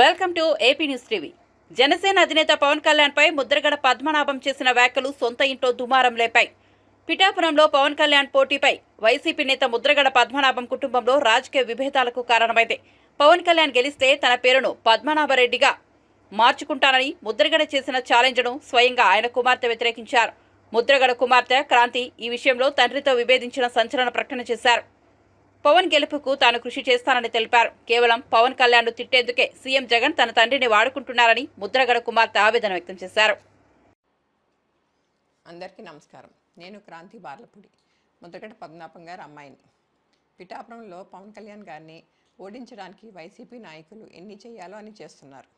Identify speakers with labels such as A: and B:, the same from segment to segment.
A: Welcome to AP news TV. Janasena అధినేత పవన్ కళ్యాణ్పై ముద్రగడ పద్మనాభం చేసిన వ్యాఖ్యలు సొంత ఇంట్లో దుమారం లేపాయి. పిఠాపురంలో పవన్ కళ్యాణ్ పోటీపై వైసీపీ నేత ముద్రగడ పద్మనాభం కుటుంబంలో రాజకీయ విభేదాలకు కారణమైంది. పవన్ కళ్యాణ్ గెలిస్తే తన పేరును పద్మనాభరెడ్డిగా మార్చుకుంటానని ముద్రగడ చేసిన ఛాలెంజ్ను స్వయంగా ఆయన కుమార్తె వ్యతిరేకించారు. ముద్రగడ కుమార్తె క్రాంతి ఈ విషయంలో తండ్రితో విభేదించిన సంచలన ప్రకటన చేశారు. పవన్ గెలుపుకు తాను కృషి చేస్తానని తెలిపారు. కేవలం పవన్ కళ్యాణ్ తిట్టేందుకే సీఎం జగన్ తన తండ్రిని వాడుకుంటున్నారని ముద్రగడ కుమార్తె ఆవేదన వ్యక్తం చేశారు.
B: అందరికీ నమస్కారం. నేను క్రాంతి బార్లపూడి ముద్రగడ పద్మనాభం గారు అమ్మాయిని. పిఠాపురంలో పవన్ కళ్యాణ్ గారిని ఓడించడానికి వైసీపీ నాయకులు ఎన్ని చేయాలో అని చేస్తున్నారు.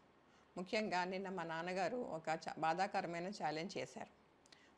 B: ముఖ్యంగా నిన్న మా నాన్నగారు ఒక బాధాకరమైన ఛాలెంజ్ చేశారు.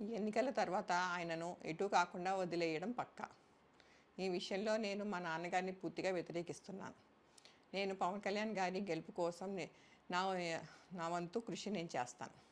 B: ఈ ఎన్నికల తర్వాత ఆయనను ఎటు కాకుండా వదిలేయడం పక్కా. ఈ విషయంలో నేను మా నాన్నగారిని పూర్తిగా వ్యతిరేకిస్తున్నాను. నేను పవన్ కళ్యాణ్ గారి గెలుపు కోసం నా నా వంతు కృషి నేను చేస్తాను.